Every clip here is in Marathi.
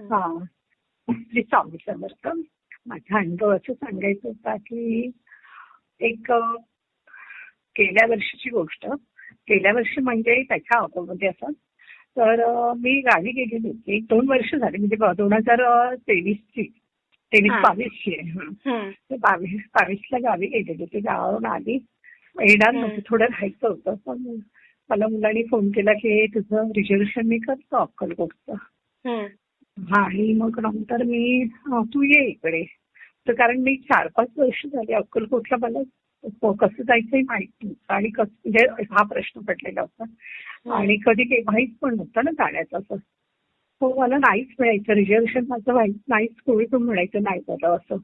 हा. श्री स्वामी समर्थ. माझा अनुभव असं सांगायचं होता की एक गेल्या वर्षीची गोष्ट. गेल्या वर्षी म्हणजे त्याच्या अगोदर असं. तर मी गावी गेलेली होती. एक दोन वर्ष झाली. म्हणजे दोन हजार तेवीसची. तेवीस. बावीसची आहे. हं. बावीस बावीसला गावी गेलेली होती. गावावरून आली. येणार. नव्हतं. थोडं राहायचं होतं. पण मला मुलांनी फोन केला की तुझं रिझर्वेशन मी करतो अक्कलकोटचं. आणि मग नंतर मी तू ये इकडे. तर कारण मी चार पाच वर्ष झाली अक्कलकोटला मला कसं जायचंही माहीत नव्हतं आणि कसं म्हणजे हा प्रश्न पडलेला होता. आणि कधी माहीत पण नव्हतं ना जाण्याचं असं. हो मला नाहीच मिळायचं रिझर्वेशन माझं व्हायच नाहीच कोणी पण म्हणायचं नाही झालं असं.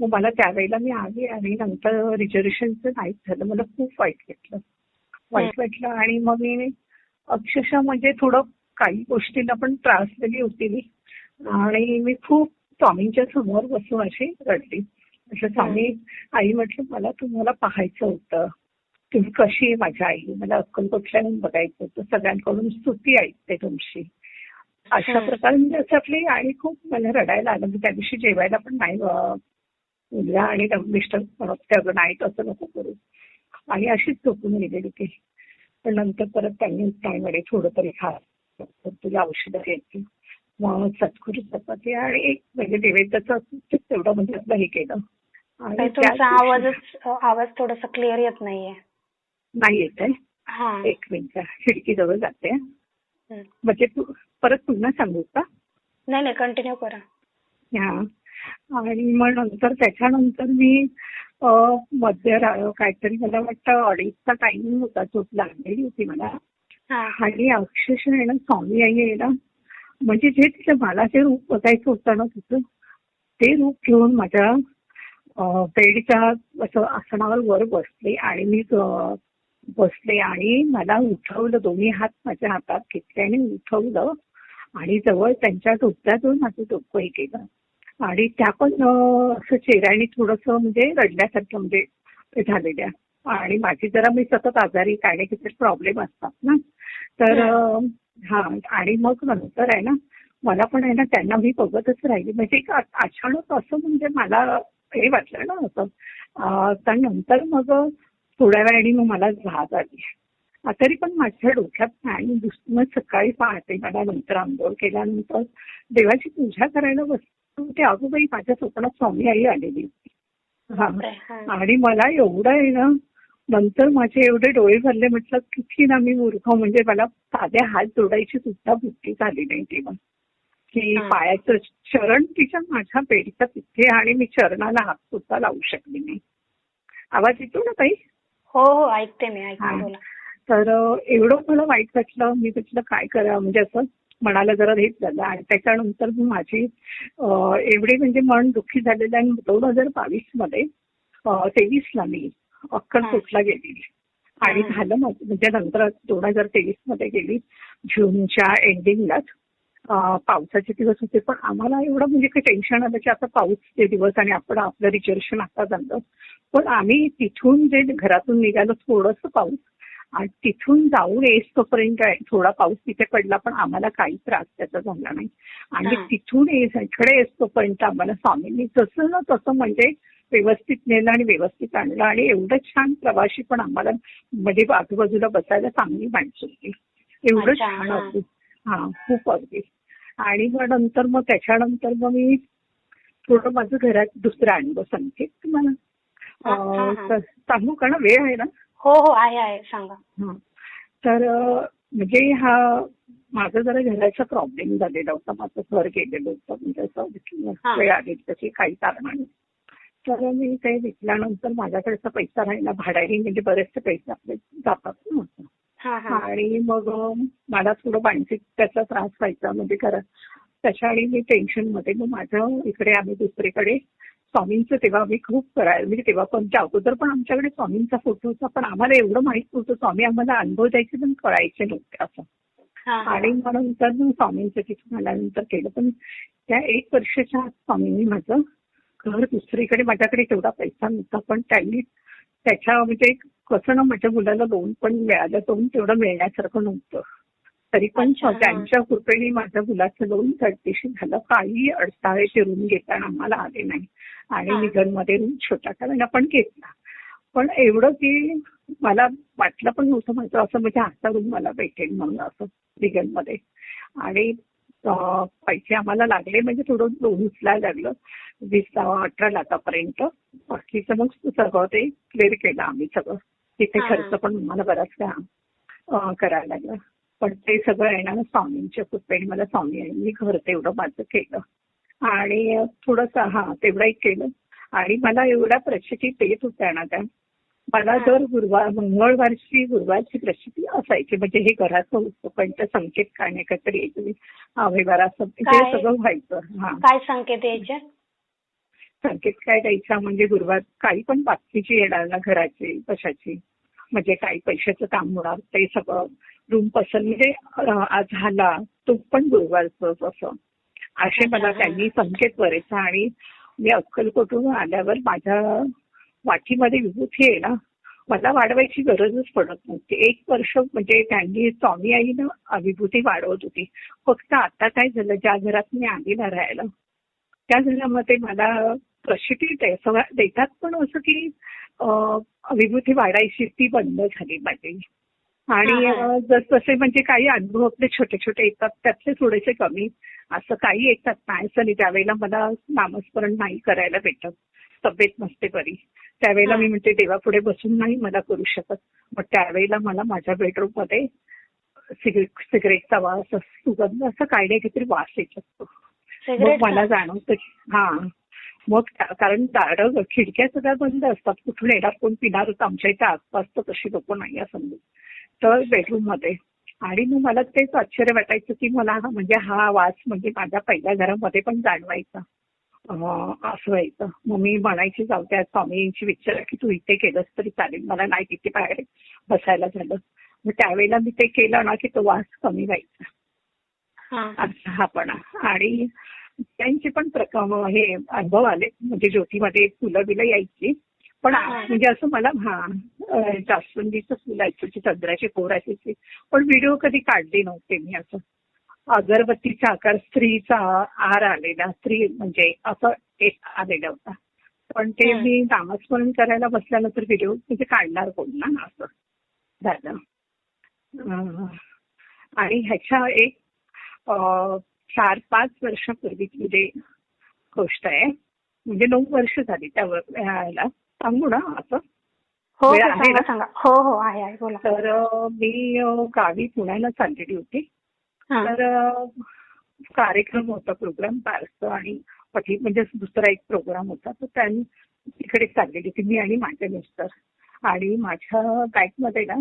मग मला त्यावेळेला मी आली आणि नंतर रिझर्वेशनचं नाहीच झालं. मला खूप वाईट वाटलं. वाईट वाटलं आणि मग मी अक्षरशः म्हणजे थोडं काही गोष्टींना पण त्रासलेली होती मी. आणि मी खूप स्वामींच्या समोर बसून अशी रडली. असं स्वामी आई म्हटलं मला तुम्हाला पाहायचं होतं. तुम्ही कशी आहे माझ्या आई? मला अक्कलकोटला येऊन बघायचं होतं. सगळ्यांकडून स्तुती ऐकते तुमची. अशा. प्रकारे मी असं आणि खूप मला रडायला आलं. मी त्या दिवशी जेवायला पण नाही मुलगा आणि मिस्टर म्हणत नाही तसं नको करू. आणि अशीच झोपून गेलेली ती. पण नंतर परत त्यांनी काय म्हणे थोडं तरी खा तुला औषधं घ्यायची मग सतखुरी चपाती आणि म्हणजे देवेंद्रचं तेवढं म्हणजे आपलं हे केलं. आणि तुमचा आवाजच आवाज थोडासा क्लिअर येत नाहीये. नाही येत आहे. हा. एक मिनिट खिडकीजवळ जाते. म्हणजे तू परत पुन्हा सांगू का? नाही नाही कंटिन्यू करा. हा. आणि मग नंतर त्याच्यानंतर मी मध्य काहीतरी मला वाटतं अडीचचा टाइमिंग होता झोप लागलेली होती मला. आणि अक्षरशः स्वामी आई आहे ना म्हणजे जे तिचं मला जे रूप बघायचं होतं ना तिचं ते रूप घेऊन माझ्या बेडच्या असं आसनावर वर बसले आणि मी बसले आणि मला उठवलं. दोन्ही हात माझ्या हातात घेतले आणि उठवलं आणि जवळ त्यांच्या डोक्यातून माझं डोकं हे केलं आणि त्या पण असं चेहऱ्याने थोडंसं म्हणजे रडल्यासारखं म्हणजे झालेल्या. आणि माझी जरा मी सतत आजारी किती प्रॉब्लेम असतात ना. तर हा आणि मग नंतर आहे ना मला पण आहे ना त्यांना मी बघतच राहिली. म्हणजे एक अचानक असं म्हणजे मला हे वाटलं ना असं. तर नंतर मग थोड्या वेळाने मग मला झाज आली. तरी पण माझ्या डोक्यात नाही आणि दुस- मग सकाळी पहाटे मला नंतर आंघोळ केल्यानंतर देवाची पूजा करायला बसतो ते अगोबाई माझ्या स्वप्नात स्वामी आई आलेली होती. हा. आणि मला एवढं आहे ना नंतर माझे एवढे डोळे भरले म्हटलं किती ना मी मूर्ख म्हणजे मला साध्या हात जोडायची सुद्धा बुद्धी झाली नाही तेव्हा. की. पायाचं चरण तिच्या माझ्या पेडीच्या तिथे आणि मी चरणाला हात सुद्धा लावू शकले नाही. आवाज येतो ना ताई? हो हो ऐकते मी. ऐकते तर एवढं मला वाईट वाटलं. मी म्हटलं काय करा म्हणजे असं मनाला जरा हेच झालं. आणि त्याच्यानंतर मग माझी एवढे म्हणजे मन दुःखी झालेलं आणि दोन हजार बावीसमध्ये तेवीस ला मी अक्कलकोटला गेलेली. आणि. झालं माझं म्हणजे नंतर दोन हजार तेवीसमध्ये गेली. जूनच्या एंडिंगलाच पावसाचे दिवस होते. पण आम्हाला एवढं म्हणजे काही टेन्शन आलं की आता पाऊसचे दिवस आणि आपण आपलं रिझर्वेशन आता झालं. पण आम्ही तिथून जे घरातून निघालो थोडंसं पाऊस तिथून जाऊन येस तोपर्यंत आहे, थोडा पाऊस तिथे पडला पण आम्हाला काही त्रास त्याचा झाला नाही. आणि. तिथून येस इकडे येस तोपर्यंत आम्हाला स्वामींनी जसं ना तसं म्हणजे व्यवस्थित नेलं आणि व्यवस्थित आणलं आणि एवढं छान प्रवासी पण आम्हाला म्हणजे आजूबाजूला बसायला चांगली माणसं होती. एवढं छान. होती. हा खूप अगदी. आणि मग नंतर मग त्याच्यानंतर मग मी थोडं माझं घरात दुसरा अनुभव सांगते तुम्हाला. सांगू का ना? वेळ आहे ना? हो हो आहे आहे. सांगा. हा. तर अ, म्हणजे हा माझा जरा घराचा प्रॉब्लेम झालेला होता. माझं घर गेलेलं होतं. म्हणजे असं. वेळ आली तशी काही कारणाने. तर मी ते विकल्यानंतर माझ्याकडचा पैसा राहिला. भाड्याने म्हणजे बरेचसे पैसे आपले जातात ना हा हा. आणि मग अ, मला थोडं मानसिक त्याचा त्रास व्हायचा. म्हणजे घरात त्याच्या आणि मी टेन्शनमध्ये. मग माझं इकडे आम्ही दुसरीकडे स्वामींचं तेव्हा आम्ही खूप करायला म्हणजे तेव्हा पण त्या अगोदर पण आमच्याकडे स्वामींचा फोटो होता पण आम्हाला एवढं माहीत नव्हतं. स्वामी आम्हाला अनुभव द्यायचे पण कळायचे नव्हते असं. आणि मग नंतर स्वामींचं तिथून आल्यानंतर केलं. पण त्या एक वर्षाच्या आत स्वामींनी माझं घर दुसरीकडे माझ्याकडे तेवढा पैसा नव्हता पण त्यांनी त्याच्या म्हणजे कसं ना माझ्या मुलाला लोन पण मिळालं लोन तेवढं मिळण्यासारखं नव्हतं. तरी पण. त्यांच्या कृपेने माझ्या मुलाचं दोन चढतीशी झालं. काही अडथळे ते रूम घेताना आम्हाला आले नाही. आणि. निगनमध्ये रूम छोटा कारण आपण घेतला. पण एवढं की मला वाटलं पण नव्हतं माझं असं म्हणजे हाचा रूम मला भेटेल म्हणून असं निगनमध्ये आणि पैसे आम्हाला लागले म्हणजे थोडं लोन उचलायला लागलं. वीस अठरा लाखापर्यंत. बाकीचं मग सगळं ते क्लिअर केलं आम्ही सगळं. तिथे. खर्च पण मला बराच करायला लागला. पण ते सगळं ना स्वामींच्या कृपेने. मला स्वामी यांनी घर तेवढं माझं केलं. आणि थोडंसं हा तेवढंही केलं. आणि मला एवढ्या प्रचिती येत होत्या ना त्या. मला. दर गुरुवार मंगळवारची गुरुवारची प्रचिती असायची. म्हणजे हे घराचं होतं पण ते संकेत काय नाही काहीतरी असं हे? सगळं व्हायचं. हा. काय संकेत यायचे? संकेत काय द्यायचा? म्हणजे गुरुवार काही पण बाकीची येणार ना घराची कशाची? म्हणजे काही पैशाचं काम होणार ते सगळं रूम पसंत म्हणजे आज झाला तो पण गुरुवारच असं. असे मला. त्यांनी संकेत करायचा आणि मी अक्कलकोटून आल्यावर माझ्या वाटीमध्ये विभूती आहे ना मला वाढवायची गरजच पडत नव्हती. एक वर्ष म्हणजे त्यांनी स्वामी आईनं विभूती वाढवत होती. फक्त आता काय झालं ज्या घरात मी आली ना राहायला त्या घरामध्ये मला प्रशिटी देतात पण असं की अं, विभूती वाढायची ती बंद झाली माझी. आणि जसजसे म्हणजे काही अनुभव आपले छोटे छोटे येतात त्यातले थोडेसे कमी. असं काही येतात नाही असं नाही. त्यावेळेला मला नामस्मरण नाही करायला भेटत. तब्येत नसते बरी. त्यावेळेला. मी म्हणते देवापुढे बसून नाही मला करू शकत. मग त्यावेळेला मला माझ्या बेडरूममध्ये सिगरेट सिगरेटचा वास सुगंध असं काय नाही काहीतरी वास येत असतो. मग मला जाणवतं हा. मग कारण दारं खिडक्या सगळ्या बंद असतात. कुठून येणार कोण पिणार होतं? आमच्या इथे आसपास तर तशी लोक नाही समजून तर बेडरूममध्ये आणि मग मला तेच आश्चर्य वाटायचं की मला हा म्हणजे हा वास म्हणजे माझ्या पहिल्या घरामध्ये पण जाणवायचा. असं व्हायचं. मग मी म्हणायची जाऊ त्या स्वामींची विचार की तू इथे केलंस तरी चालेल. मला नाही तिथे बाहेर बसायला झालं. मग त्यावेळेला मी ते केलं ना की तो वास कमी व्हायचा. हा. पण आणि त्यांचे पण हे अनुभव आले. म्हणजे ज्योतीमध्ये फुलं बिलं यायची. पण. म्हणजे असं मला हा जास्वंदीचं फुल असायची चंद्राची कोर असायची पण व्हिडिओ कधी काढले नव्हते मी असं. अगरबत्तीचा आकार स्त्रीचा आर आलेला. स्त्री म्हणजे असं एक आलेला होता. पण ते. मी नामस्मरण करायला बसल्यानंतर व्हिडिओ म्हणजे काढणार कोण ना असं. झालं आणि ह्याच्या एक चार पाच वर्षापूर्वीची म्हणजे गोष्ट आहे. म्हणजे नऊ वर्ष झाली त्या ह्याला. सांगू ना असं? हो हो वेळ आहे सांगा ना? सांगा. हो हो आहे आहे. बोला. तर अं, मी अं, गावी पुण्याला चाललेली होती. हा. तर अं, कार्यक्रम होता प्रोग्राम बारसं आणि पती म्हणजे दुसरा एक प्रोग्राम होता. तर त्यांनी तिकडे चाललेली होती मी आणि माझे मिस्टर. आणि माझ्या बॅगमध्ये ना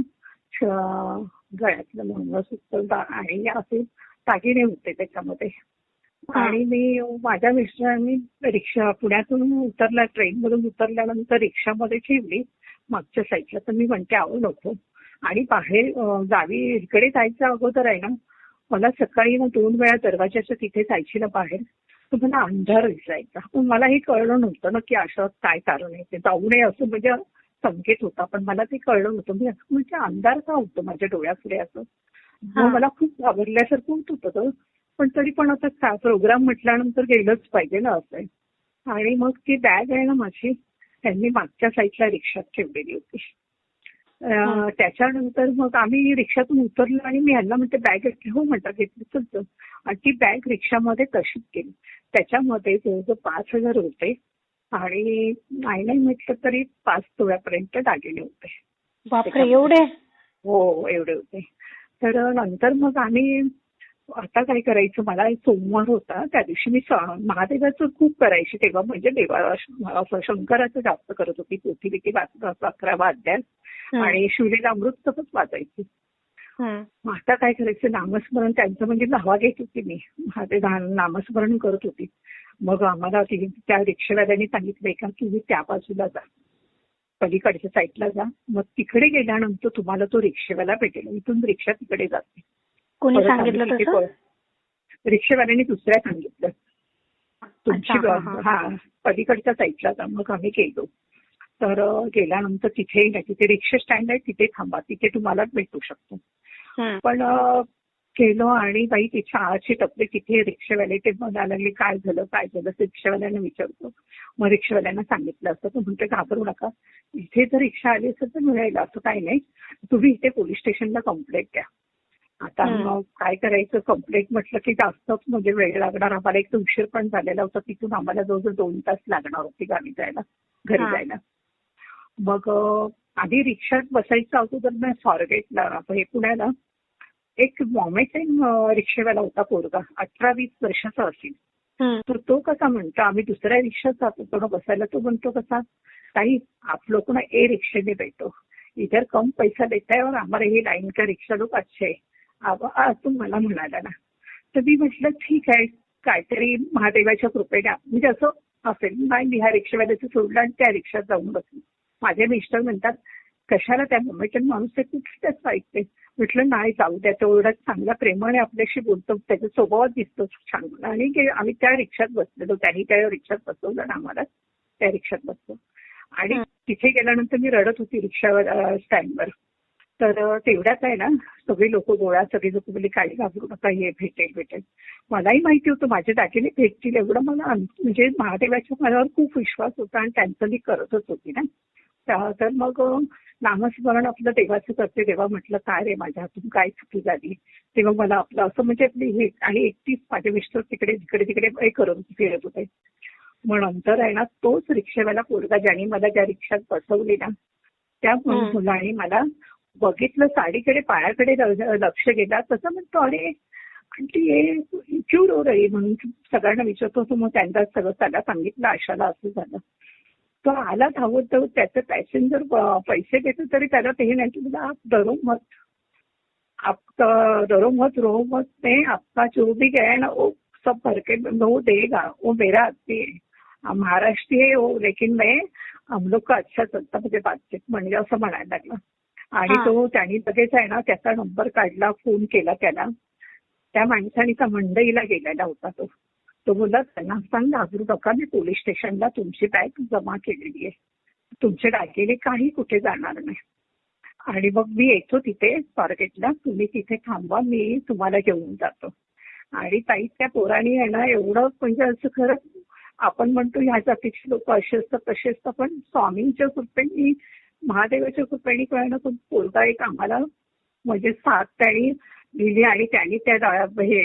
श- गळ्यातलं मंगळसूत्र आणि असे दागिने होते त्याच्यामध्ये. आणि मी माझ्या मिस्टरांनी रिक्षा पुण्यातून उतरल्या ट्रेन मधून उतरल्यानंतर रिक्षामध्ये ठेवली मागच्या साईडला. तर मी म्हणते आहो नको. आणि बाहेर गावी इकडे जायचं अगोदर आहे ना मला सकाळी ना दोन वेळा दरवाजाच्या तिथे जायची ना बाहेर तर मला अंधार दिसायचा. पण मला हे कळलं नव्हतं ना की असं काय कारण आहे ते. जाऊ नये असं म्हणजे संकेत होता पण मला ते कळलं नव्हतं. मी असं म्हणजे अंधार का होतं माझ्या डोळ्यापुढे असं? मला खूप घाबरल्यासारखं होत होतं तो. पण तरी पण आता प्रोग्राम म्हटल्यानंतर गेलंच पाहिजे ना असं. आणि मग ती बॅग आहे ना माझी त्यांनी मागच्या साईडला रिक्षात ठेवलेली होती. त्याच्यानंतर मग आम्ही रिक्षातून उतरलो आणि मी ह्यांना म्हणते बॅग घेतली? हो म्हणतात घेतली. चल. आणि ती बॅग रिक्षामध्ये तशीच गेली. त्याच्यामध्ये जवळजवळ पाच हजार होते. आणि नाही नाही म्हटलं तरी पाच तोळ्यापर्यंत दागिने होते. एवढे? हो एवढे होते. तर नंतर मग आम्ही आता काय करायचं मला सोमवार होता त्या दिवशी मी महादेवाचं खूप करायची तेव्हा म्हणजे देवा शंकराचं जास्त करत होती पोथी बिथी अकरा वाद्यात. आणि शिवलेला अमृतच वाचायची हं. मग आता काय करायचं नामस्मरण त्यांचं म्हणजे धावा घेत होती मी महादेव नामस्मरण करत होती मग आम्हाला ती- त्या रिक्षावाल्याने सांगितलंय का तुम्ही त्या बाजूला जा पलीकडच्या साईडला जा. मग तिकडे गेल्यानंतर तुम्हाला तो रिक्षेवाला भेटेल. इथून रिक्षा तिकडे जाते. कोणी सांगितलं रिक्षेवाल्याने दुसऱ्या सांगितलं. तुमची हा, हा पलीकडच्या साईडला जा. मग आम्ही गेलो. तर गेल्यानंतर तिथे तिथे रिक्षा स्टँड आहे. तिथे थांबा. तिथे तुम्हाला भेटू शकतो. पण केलं आणि बाई ती चहाची टपरी तिथे रिक्षावाले ते बघायला लागले. काय झालं काय झालं? ते रिक्षावाल्यांना विचारतो. मग रिक्षावाल्यांना सांगितलं असतं. तो म्हणतो घाबरू नका. इथे जर रिक्षा आली असेल तर मिळायला असं काही नाही. तुम्ही इथे पोलीस स्टेशनला कंप्लेंट द्या. आता. मग काय करायचं? कंप्लेंट म्हटलं की जास्तच म्हणजे वेळ लागणार. आम्हाला एक तर उशीर पण झालेला होता. तिथून आम्हाला जवळजवळ दोन तास लागणार होती गावी जायला घरी. जायला. मग आधी रिक्षात बसायचं अगोदर ना स्वारगेटला हे पुण्याला. एक मॉमेटेन रिक्षेवाला होता पोरगा. अठरा वीस वर्षाचा असेल. तर तो कसा म्हणतो आम्ही दुसऱ्या रिक्षात जातो थोडं बसायला तो म्हणतो कसा ताई आप लोग ना ए रिक्षे में बैठो. इधर कम पैसा देता है और हमारे हे लाईन का रिक्षा लोक अच्छे आहे. तू मला म्हणाला ना. तर मी म्हटलं ठीक आहे. काहीतरी महादेवाच्या कृपेने म्हणजे असं असेल नाही मी ह्या रिक्षावाल्याचं सोडलं आणि त्या रिक्षात जाऊन बसली. माझे मिस्टर म्हणतात कशाला त्या मोमेटन माणूस आहे कुठे त्याच ऐकते? म्हटलं नाही जाऊ द्या तो एवढा चांगला प्रेमाने आपल्याशी बोलतो त्याचा स्वभाव दिसतो छान. आणि आम्ही त्या रिक्षात बसलेलो त्यांनी त्या रिक्षात बसवलं ना आम्हाला त्या रिक्षात बसलो आणि. तिथे गेल्यानंतर मी रडत होती रिक्षावर स्टँडवर. तर अं, तेवढ्यात आहे ना सगळी लोक गोळा सगळी लोक बोलली काही घाबरू नका हे भेटेल भेटेल. मलाही माहिती होतं माझे दागिने भेटतील एवढं. मला म्हणजे महादेवाच्या माझ्यावर खूप विश्वास होता आणि त्यांचं मी करतच होती ना. तर मग नामस्मरण आपलं देवाचं करते. तेव्हा म्हटलं काय रे माझ्या हातून? काय चुकी झाली? तेव्हा मला आपलं असं म्हणजे आपली हे आणि एकटीच माझे मिस्टर तिकडे तिकडे तिकडे हे करत फिरत होते. मग नंतर आहे ना तोच रिक्षेवाला पोरगा ज्याने मला ज्या रिक्षात बसवली ना त्या हं. मुलाने मला बघितलं साडीकडे पायाकडे लक्ष गेला. तसं म्हणतो अरे हे क्यू रो रही म्हणून सगळ्यांना विचारतो मग त्यांचा सगळं त्याला सांगितलं आशाला असं झालं. तो आला धावत धावत त्याचे पॅसेंजर पैसे देतो तरी त्याला ते नाही की आप डरो मत. डरो मत रो मत नहीं आपका जो भी गया ना वो सब भर के वो देगा वो मेरा आदमी है. हम महाराष्ट्रीय है वो लेकिन मैं हम लोग का अच्छा चलता म्हणजे बातचीत म्हणजे असं म्हणायला लागला. आणि. तो त्यांनी लगेच आहे ना त्याचा नंबर काढला फोन केला त्याला. त्या माणसाने त्या मंडईला गेलेला होता तो. तो बोलला त्यांना सांग घाबरू नका मी पोलीस स्टेशनला तुमची बॅग जमा केलेली आहे. तुमचे दागिने काही कुठे जाणार नाही. आणि मग मी येतो तिथे स्वारगेटला तुम्ही तिथे थांबा मी तुम्हाला घेऊन जातो. आणि ताई त्या पोराने यांना एवढं म्हणजे असं खरं आपण म्हणतो ह्या जातीचे लोक असे असतात तसे असतात पण स्वामींच्या कृपेने महादेवाच्या कृपेने कळणं खूप पोरगा एक आम्हाला म्हणजे साथ त्यांनी लिहिली आणि त्यांनी त्या हे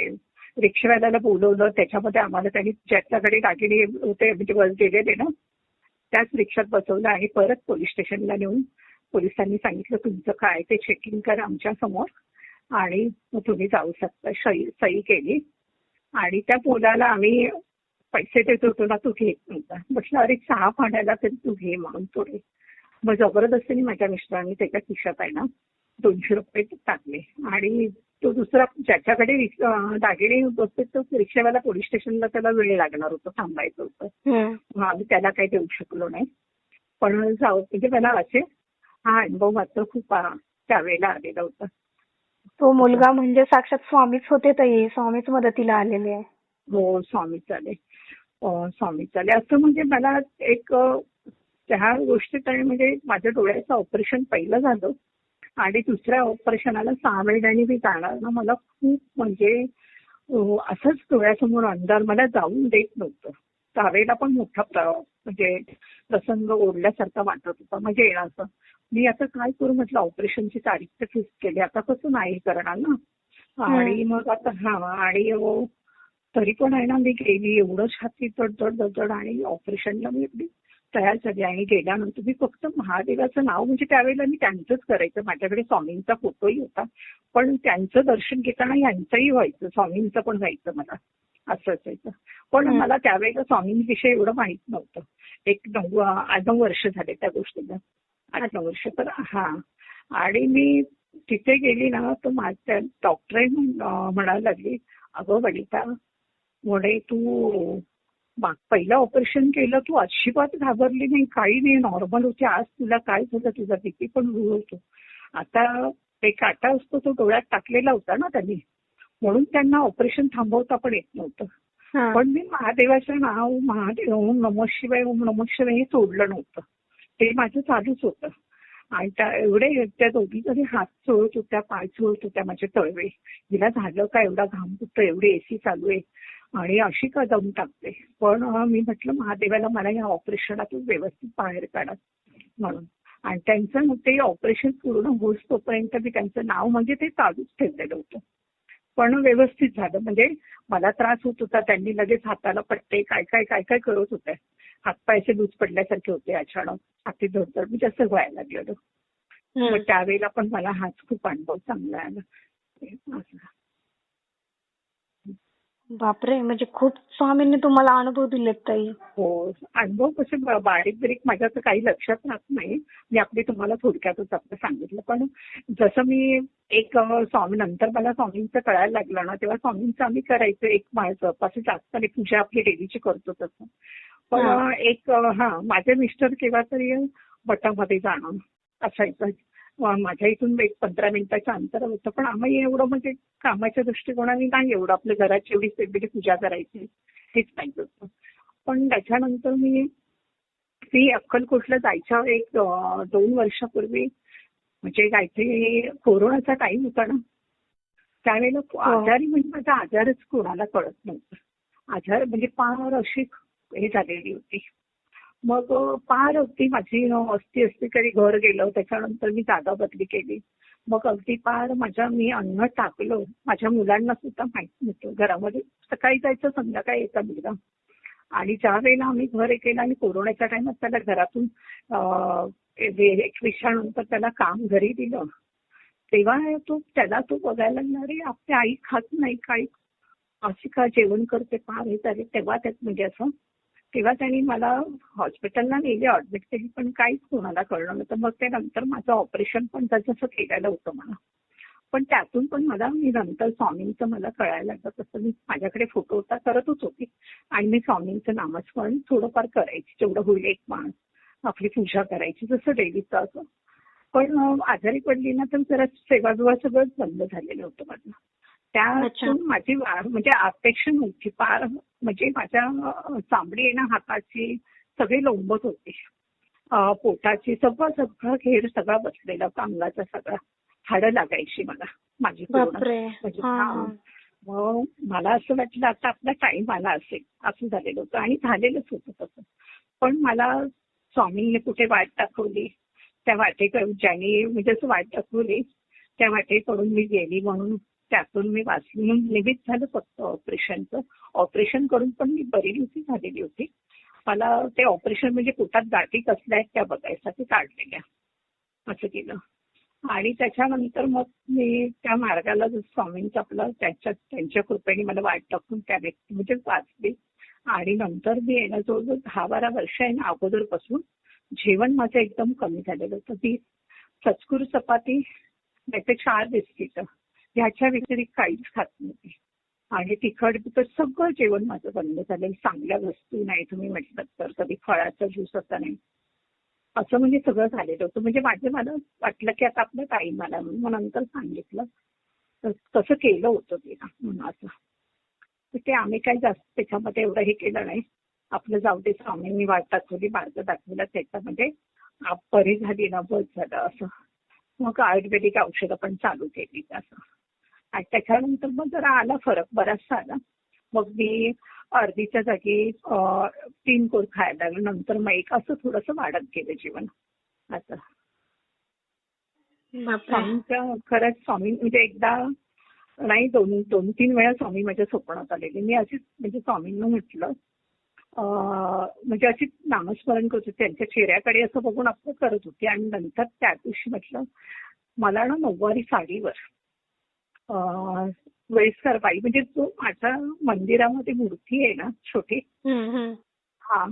रिक्षावाल्याला बोलवलं. त्याच्यामध्ये आम्हाला त्यांनी ज्याच्याकडे दागिने होते म्हणजे वर गेलेले ना त्याच रिक्षात बसवलं आणि परत पोलीस स्टेशनला नेऊन पोलिसांनी सांगितलं तुमचं काय? ते चेकिंग करा आमच्यासमोर आणि मग तुम्ही जाऊ शकता. सही सही केली. आणि त्या मुलाला आम्ही पैसे देत होतो ना तू घेत नव्हता म्हटलं अरे चहा पाण्याला तरी तू घे म्हणून थोडे. मग जबरदस्तीने माझ्या मिस्टरांनी त्याच्या खिशात आहे ना दोनशे रुपये टाकले आणि तो दुसरा ज्याच्याकडे दागिने बसते तो रिक्षावाला पोलीस स्टेशनला त्याला वेळ लागणार होता थांबायचं होतं. मग आम्ही त्याला काही देऊ शकलो नाही. पण जाऊ म्हणजे मला असे हा अनुभव मात्र खूप आ, त्यावेळेला आलेला होता. तो मुलगा म्हणजे साक्षात स्वामीच होते ताई स्वामीच मदतीला आलेले आहे. हो स्वामी चाले अं, स्वामी चाले असं म्हणजे मला एक अं, त्या गोष्टीत आणि म्हणजे माझ्या डोळ्याचं ऑपरेशन पहिलं झालं. आणि दुसऱ्या ऑपरेशनाला सहा महिन्यांनी मी जाणार ना मला खूप म्हणजे असंच डोळ्यासमोर अंधार मला जाऊन देत नव्हतं. त्यावेळेला पण मोठा म्हणजे प्रसंग ओढल्यासारखा वाटत होता. म्हणजे येण्याचं मी आता काय करू म्हटलं ऑपरेशनची तारीख तर फिक्स केली. आता कसं नाही करणार ना. आणि मग आता हा आणि तरी पण आहे ना मी गेली. एवढं छाती तडतड तडतड आणि ऑपरेशनला मी अगदी तयार झाली आणि गेल्यानंतर. मी फक्त महादेवाचं नाव म्हणजे त्यावेळेला मी त्यांचंच करायचं. माझ्याकडे स्वामींचा फोटोही होता. पण त्यांचं दर्शन घेताना यांचंही व्हायचं. स्वामींचं पण व्हायचं मला. असं असायचं. पण. मला त्यावेळेला स्वामींविषयी एवढं माहीत नव्हतं. एक नऊ आठ नऊ वर्ष झाले त्या गोष्टीला. आठ नऊ वर्ष. तर हा. आणि मी तिथे गेली ना तर माझ्या डॉक्टर म्हणायला लागली अगं वनिता म्हणे तू पहिलं ऑपरेशन केलं तू अजिबात घाबरली नाही काही नाही नॉर्मल होती. आज तुला काय झालं तुझा बीपी पण लो होतो. आता एक काटा असतो तो डोळ्यात टाकलेला होता ना त्यांनी. म्हणून त्यांना ऑपरेशन थांबवता पण येत नव्हतं. पण मी महादेवाचं नाव महादेव ओम नमः शिवाय ओम नमः शिवाय हे सोडलं नव्हतं. ते माझं चालूच होतं. आणि त्या एवढे त्या दोघी जरी हात चोळत होत्या पाय चोळत होत्या माझे तळवे. हिला झालं का एवढा घाम फुटतो एवढी एसी चालू आहे. आणि अशी का दम टाकते. पण मी म्हटलं महादेवाला मला या ऑपरेशनातून व्यवस्थित बाहेर काढा म्हणून. आणि त्यांचं मग ते ऑपरेशन पूर्ण होस तोपर्यंत मी त्यांचं नाव म्हणजे ते चालूच ठेवलेलं होतं. पण व्यवस्थित झालं. म्हणजे मला त्रास होत होता. त्यांनी लगेच हाताला पट्टे काय काय काय काय करत होते हातपायचे लूज पडल्यासारखे होते अचानक. हाती धडधड मी जास्त व्हायला लागलेलं. मग त्यावेळेला पण मला हाच खूप अनुभव चांगला आला. बापरे म्हणजे खूप स्वामींनी तुम्हाला अनुभव दिलेत ताई. हो अनुभव कसे ब- बारीक बारीक माझ्या तर काही लक्षात राहत नाही. मी आपली तुम्हाला थोडक्यातच आपलं सांगितलं. पण जसं मी एक अं, स्वामी नंतर मला स्वामींचं कळायला लागलं ना तेव्हा स्वामींचं आम्ही करायचं. एक माझं जवळपास जास्त नाही पूजा आपली डेलीची करतो तसं. पण हा. एक अं, हा माझे मिस्टर केव्हा तरी मठामध्ये जाणं असायचं. माझ्या इथून एक पंधरा मिनिटाचं अंतर होतं. पण आम्ही एवढं म्हणजे कामाच्या दृष्टिकोनाने नाही एवढं आपल्या घराची एवढी वेगळी पूजा करायची हेच पाहिजे होतं पण त्याच्यानंतर मी मी अक्कलकोटला जायच्या एक दोन वर्षापूर्वी म्हणजे काहीतरी कोरोनाचा टाइम होता ना त्यावेळेला आजारी म्हणजे माझा आजारच कोणाला कळत नव्हतं. आजार म्हणजे पार अशी हे झालेली होती. मग पार अगदी माझी अं, असती तरी घर गेलं. त्याच्यानंतर मी जागा बदली केली. मग अगदी पार माझ्या मी अन्न टाकलं. माझ्या मुलांना सुद्धा माहीत नव्हतं. घरामध्ये सकाळी जायचं संध्याकाळी यायचा मुलगा. आणि ज्या वेळेला आम्ही घर हे केलं आणि कोरोनाच्या टाइमात त्याला घरातून एक विषयानंतर त्याला काम घरी दिलं. तेव्हा तो त्याला तो बघायला लागला आपली आई खात नाही काही. अशी का जेवण करते फार हे झाले तेव्हा त्यात म्हणजे असं तेव्हा त्यांनी मला हॉस्पिटलला नेले ऍडमिट केली पण काहीच कोणाला कळलं नव्हतं. मग ते नंतर माझं ऑपरेशन पण तसं केलेलं होतं मला. पण त्यातून पण मला मी नंतर स्वामींचं मला कळायला लागलं. तसं मी माझ्याकडे फोटो होता करतच होती. आणि मी स्वामींचं नामस्मरण थोडंफार करायची. जेवढं होईल एक माणूस आपली पूजा करायची जसं डेलीचं असं. पण आजारी पडली ना तर जरा सेवाबिवा सगळंच बंद झालेलं होतं माझं. त्यातून माझी म्हणजे अपेक्षा नव्हती फार म्हणजे माझ्या अं, चामडी आहे ना हाताची सगळी लोंबत होती. पोटाची सगळं सगळं घेर सगळा बसलेला. होता अंगाचा सगळा हाडं लागायची मला. माझी म्हणजे. मग मला असं वाटलं आता आपला टाइम आला असेल. असं झालेलं होतं. आणि झालेलंच होतं तसं. पण मला स्वामींनी कुठे वाट दाखवली? त्या वाटेकडून ज्यांनी म्हणजे असं वाट दाखवली त्या वाटेकडून मी गेली म्हणून त्यातून मी वाचली. म्हणून निमित्त झालं फक्त ऑपरेशनचं. ऑपरेशन करून पण मी बरी नव्हती झालेली होती. मला ते ऑपरेशन म्हणजे पोटात गाठी कसल्या आहेत त्या बघायसाठी काढलेल्या. असं केलं. आणि त्याच्यानंतर मग मी त्या मार्गाला जो स्वामींचा आपला त्यांच्या त्यांच्या कृपेने मला वाट टाकून त्या व्यक्ती म्हणजे वाचली. आणि नंतर मी येणं जवळजवळ दहा बारा वर्ष आहे ना अगोदरपासून जेवण माझं एकदम कमी झालेलं होतं. ती सचकुर चपाती नाहीतर चार बिस्किटं. ह्याच्या व्यतिरिक्त काहीच खात नव्हती. आणि तिखट तर सगळं जेवण माझं बंद झालं. चांगल्या वस्तू नाही तुम्ही म्हटलं तर. कधी फळाचा ज्यूस असा नाही. असं म्हणजे सगळं झालेलं होतं. म्हणजे माझे मला वाटलं की आता आपलं टाईम आला म्हणून. मग नंतर सांगितलं. तर तसं केलं होतं तिला म्हणून असं. तर ते आम्ही काही जास्त त्याच्यामध्ये एवढं हे केलं नाही. आपलं जाऊ दे स्वामींनी वाट दाखवली मार्ग दाखवला. त्याच्यामध्ये आप बरी झाली ना बस झालं असं. मग आयुर्वेदिक औषधं पण चालू केली असं. आणि त्याच्यानंतर मग जरा आला फरक बराचसा आला. मग मी अर्धीच्या जागी तीन कोर खायला लागलो. नंतर मग एक असं थोडंसं वाढत गेलं जीवन असं स्वामींच्या खरंच स्वामी म्हणजे एकदा नाही दोन दोन तीन वेळा स्वामी माझ्या स्वप्नात आलेले. मी अशीच म्हणजे स्वामींना म्हटलं म्हणजे अशीच नामस्मरण करत होते. त्यांच्या चेहऱ्याकडे असं बघून आपलं करत होती. आणि नंतर त्या दिवशी म्हटलं मला ना नऊवारी साडीवर वयस्कर बाई. म्हणजे जो माझ्या मंदिरामध्ये मूर्ती आहे ना छोटी. हा.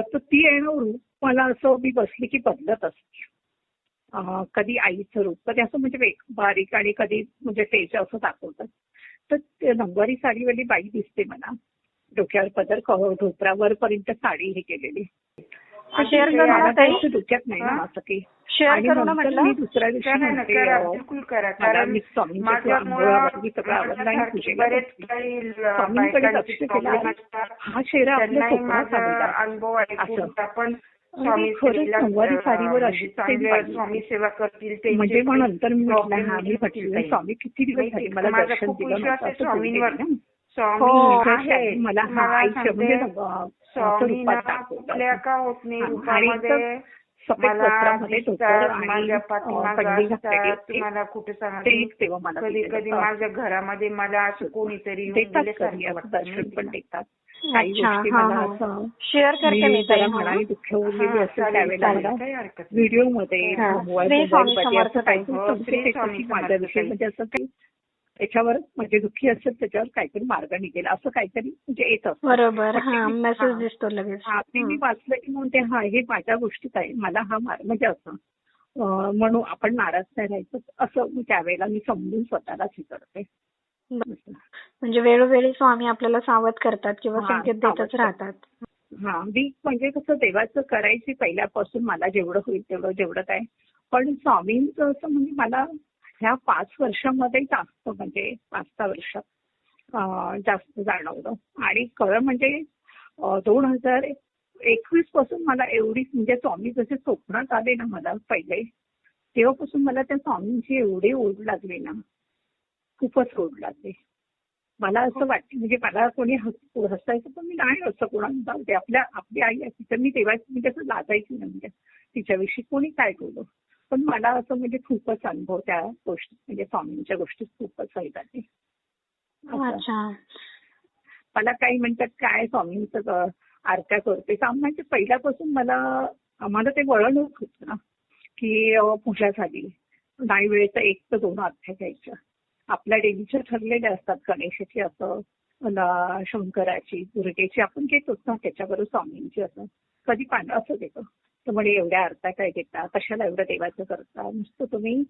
तर ती आहे ना रूप मला असं मी बसली की बदलत असते. कधी आईचं रूप कधी असं म्हणजे बारीक आणि कधी म्हणजे तेज असं दाखवतात. तर ते नऊवारी साडीवाली बाई दिसते मला. डोक्यावर पदर धोत्रावर पर्यंत साडी हे केलेली. शेअर आणि करू ना मला ताई? काही असं डोक्यात नाही ना? असं काही शेअर करू ना म्हटलं मी दुसऱ्या दिवशी म्हणते, करा बिलकुल करा कारण मी स्वामींच्या माझ्यामुळं आंघोळावरती सगळं आवडलं आणि माझ्यासारखे पूजेला बरेच बसली. काही स्वामींकडे बायकांचे लक्ष केलं problem आणि असतात. हा आपल्या आलेला अनुभव असं. आपण स्वामी नऊवारी साडीवर अं, अशी पाहिजे. स्वामी सेवा करतील ते म्हणजे मग नंतर मी म्हटलं हा मी म्हटलं. स्वामी किती दिवस झाले मला दर्शन दिलं आहे स्वामींवर. स्वामी हो, मला म्हणजे का होत नाही? रूपामध्ये मला कुठे मला कधी कधी. माझ्या घरामध्ये मला असं कोणीतरी शेअर करते मी मी ताई जरा हा. माझ्याविषयी म्हणजे असं काही त्याच्यावर म्हणजे दुःखी असेल त्याच्यावर काहीतरी मार्ग निघेल. असं काहीतरी म्हणजे येत बरोबर. हा मेसेज. दिसतो लगेच. ते मी. वाचलं की म्हणते हा हे माझ्या गोष्टीत आहे. मला हा मार्ग म्हणजे असं म्हणून आपण नाराज नाही राहायचं. असं त्यावेळेला मी समजून स्वतःलाच हे करते म्हणजे वेळोवेळी स्वामी आपल्याला सावध करतात किंवा संकेत देतच. राहतात. हा मी म्हणजे कसं देवाचं करायची पहिल्यापासून मला जेवढं होईल तेवढं जेवढं काय. पण स्वामींचं असं म्हणजे मला ह्या पाच वर्षामध्ये जास्त म्हणजे पाच सहा वर्षात जास्त जाणवलं. आणि खरं म्हणजे दोन हजार एकवीसपासून मला एवढी म्हणजे स्वामी जसे स्वप्नात आले ना मला पहिले तेव्हापासून मला त्या स्वामींची एवढी ओढ लागली ना खूपच ओढ लागली. मला असं वाटते म्हणजे मला कोणी हसायचं पण मी नाही असं कोणाला. जाऊ दे आपल्या आपली आई असते तर मी तेव्हा मी कसं लाजायची ना म्हणजे तिच्याविषयी कोणी काय बोलू? पण मला असं म्हणजे खूपच अनुभव त्या गोष्टी म्हणजे स्वामींच्या गोष्टीत खूपच. अच्छा. मला काही म्हणतात काय स्वामींचं आरत्या करते? म्हणजे पहिल्यापासून मला आम्हाला ते वळण होत होतं ना की पूजा झाली. नाही वेळेचं एक तर दोन अध्याय घ्यायच्या आपल्या डेलीच्या ठरलेल्या असतात गणेशाची असं शंकराची दुर्गेची आपण घेतोच ना त्याच्याबरोबर स्वामींची असं. कधी पांढरं असं देतो. तर म्हणे एवढ्या आरत्या काय घेता कशाला एवढं देवाचं करता? नुसतं तुम्ही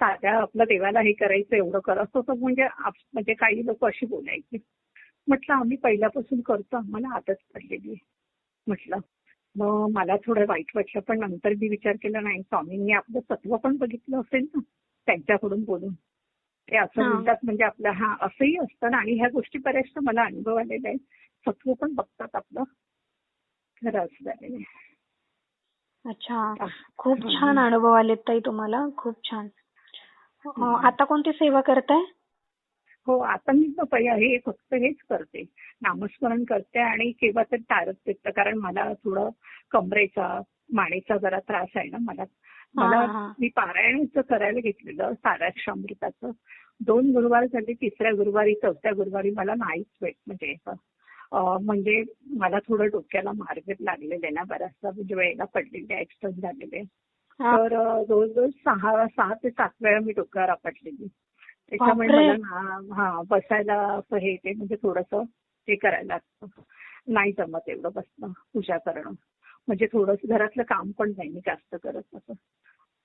साध्या आपलं देवाला हे करायचं एवढं कर. असं म्हणजे म्हणजे काही लोक अशी बोलायची. म्हटलं आम्ही पहिल्यापासून करतो आम्हाला आदत पडलेली आहे. म्हटलं मग मला थोडं वाईट वाटलं पण नंतर मी विचार केला नाही स्वामींनी आपलं तत्व पण बघितलं असेल ना त्यांच्याकडून बोलून. ते असं. म्हणतात म्हणजे आपलं हा असंही असतं ना आणि ह्या गोष्टी बऱ्याचशा मला अनुभव आलेला आहे तत्व पण बघतात आपलं. खरं असं झालेलं आहे. अच्छा. खूप. छान अनुभव आलेत ताई तुम्हाला. खूप छान. आता कोणती सेवा करताय? हो आता मी हे फक्त हेच करते. नामस्मरण करते आणि केव्हा तर तारक देतं कारण मला थोडं कमरेचा मानेचा जरा त्रास आहे ना मला. मला. मी पारायणाचं करायला घेतलेलं साराक्षामृताचं. दोन गुरुवार झाले तिसऱ्या गुरुवारी चौथ्या गुरुवारी मला नाहीच म्हणजे म्हणजे मला थोडं डोक्याला मार्ग लागलेले ना बराचसा म्हणजे वेळेला पडलेले ऍक्सिडेंट झालेले. तर अं, जवळजवळ सहा सहा ते सात वेळा मी डोक्यावर आपटलेली. त्याच्यामुळे. मला ना हा बसायला असं हे ते म्हणजे थोडंसं हे करायला लागतं. नाही जमत एवढं बसणं पूजा करणं. म्हणजे थोडंसं घरातलं काम पण नाही मी जास्त करत असं.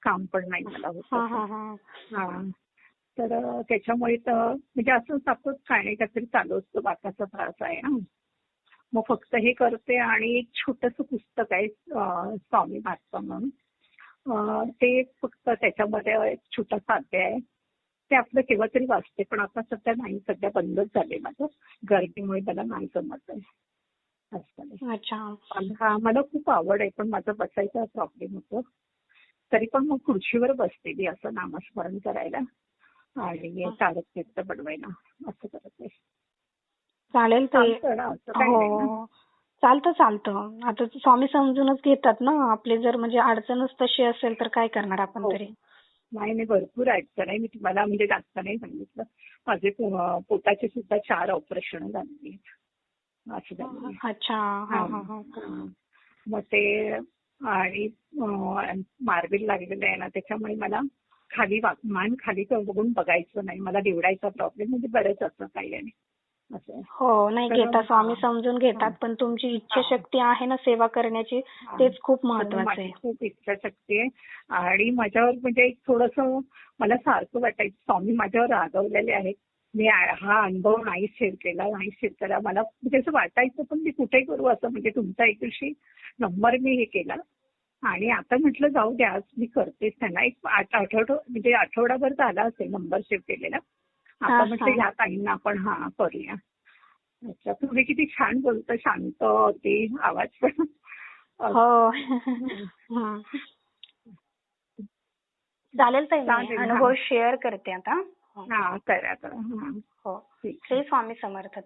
काम पण नाही मला होत असं. तर त्याच्यामुळे तर म्हणजे असंच आपण काय नाही काहीतरी चालू असतो बाकाचा त्रास आहे ना. मग फक्त हे करते आणि एक छोटस पुस्तक आहे स्वामी महात्मा म्हणून. ते फक्त त्याच्यामध्ये एक छोटासा अध्याय आहे. ते आपलं केव्हा तरी वाचते पण आता सध्या नाही सध्या बंदच झाले माझं. गर्दीमुळे मला नाही जमत आहे. असं हा मला खूप आवड आहे पण माझा बसायचा प्रॉब्लेम होतो. तरी पण मग खुर्चीवर बसते मी असं नामस्मरण करायला. आणि तारक तीर्थ बनवायला असं करत आहे. चालेल ताई. हो. चालतं चालतं. आता स्वामी समजूनच घेतात ना. आपली जर म्हणजे अडचणच तशी असेल तर काय करणार आपण हो. तरी? नाही नाही. भरपूर अडचण आहे. मी तुम्हाला म्हणजे जास्त नाही सांगितलं. माझे पोटाचे सुद्धा चार ऑपरेशन झालेली असं. अच्छा. मग ते आणि मार्बिल लागलेलं आहे ना त्याच्यामुळे मला खाली मान खाली बघून बघायचं नाही. मला निवडायचा प्रॉब्लेम म्हणजे बरेच असं काही आहे. हो नाही घेतात स्वामी. समजून घेतात. पण तुमची इच्छाशक्ती आहे ना सेवा करण्याची. तेच खूप महत्वाचं आहे. खूप इच्छाशक्ती आहे. आणि माझ्यावर म्हणजे एक थोडंसं मला सारखं वाटायचं स्वामी माझ्यावर रागवलेले आहेत. मी हा अनुभव नाही शेअर केला नाही शेअर केला मला म्हणजे असं वाटायचं पण मी कुठे करू असं म्हणजे तुमचा एक दिवशी नंबर मी हे केला. आणि आता म्हटलं जाऊ द्या आज मी करतेच त्यांना. एक आठ आठवडा म्हणजे आठवडाभर झाला असेल नंबर सेव्ह केलेला. आता म्हटलं. ह्या ताईंना आपण हा करूया. अच्छा तुम्ही किती छान बोलता शांत ते आवाज पण. हो. चालेल ताई. अनुभव शेअर करते आता. हा करा करा. हा. श्री स्वामी समर्थ ताई.